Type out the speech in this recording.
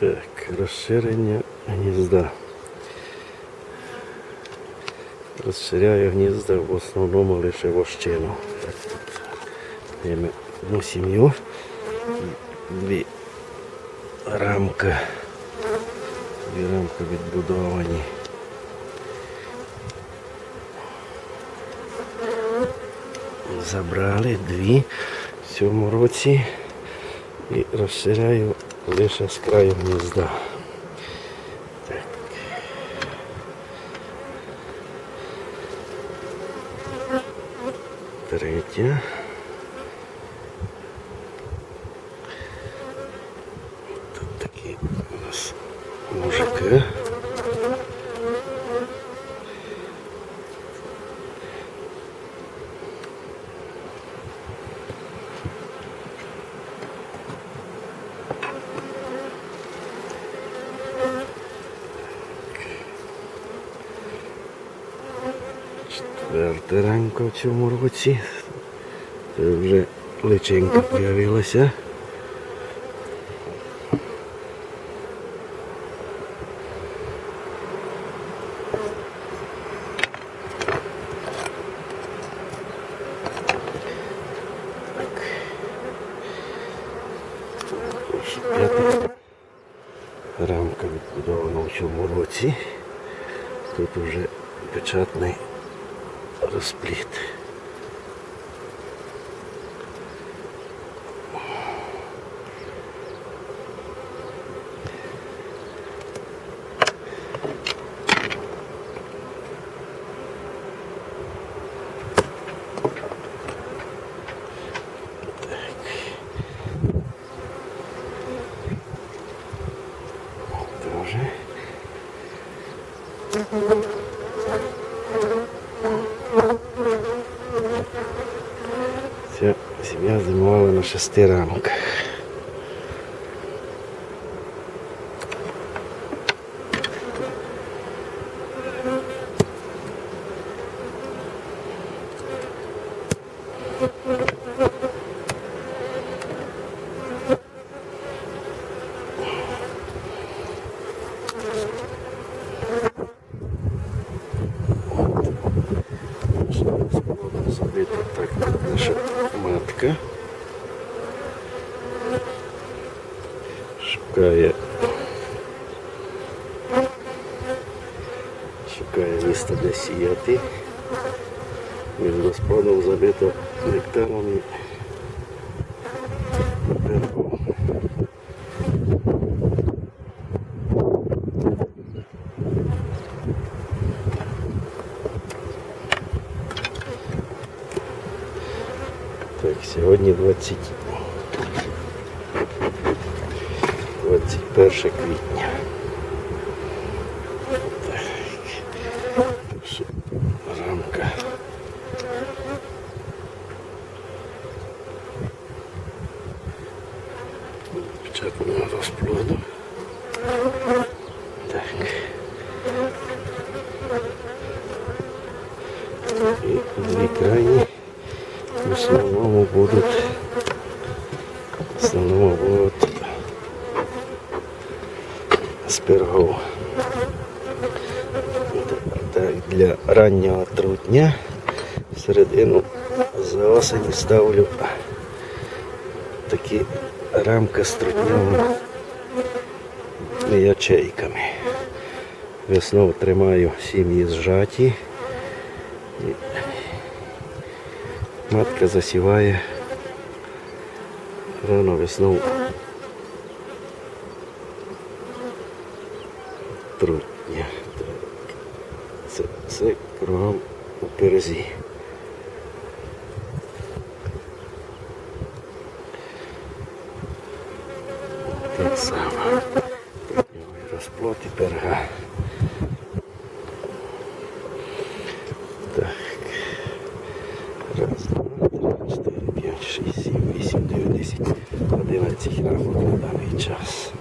Так, розширення гнізда. Розширяю гнізда в основному лише вощину. Так, тут маємо одну сім'ю, дві рамки, дві рамки відбудовані. Забрали дві в цьому році і розширяю лише з краю гнізда. Так. Третя. Тут такі у нас мужики. Ранка в цьому році. Це вже личинка з'явилася. Рамка відбудована в цьому році. Тут вже печатний розпліт. Тоже. Ця сім'я зимувала на шести рамках. Забита так наша матка. Шукає. Шукає місце де сіяти. Між розплодом забито нектаром Так, сьогодні 20... 21 квітня. Так. Перша рамка. Печатного розплоду. Так. І дві крайні в Будуть в основному будуть з пергов. Так, для раннього трутня всередину за осені ставлю такі рамки з трутневими ячейками. Весною тримаю сім'ї зжаті. Матка засіває рано весною трутня. Це, це кругом у перезі. Так само. І перга. Раз, два, три, чотири, п'ять, шість, сім, вісім, дев'ять, десять, одинадцять рамок на даний час.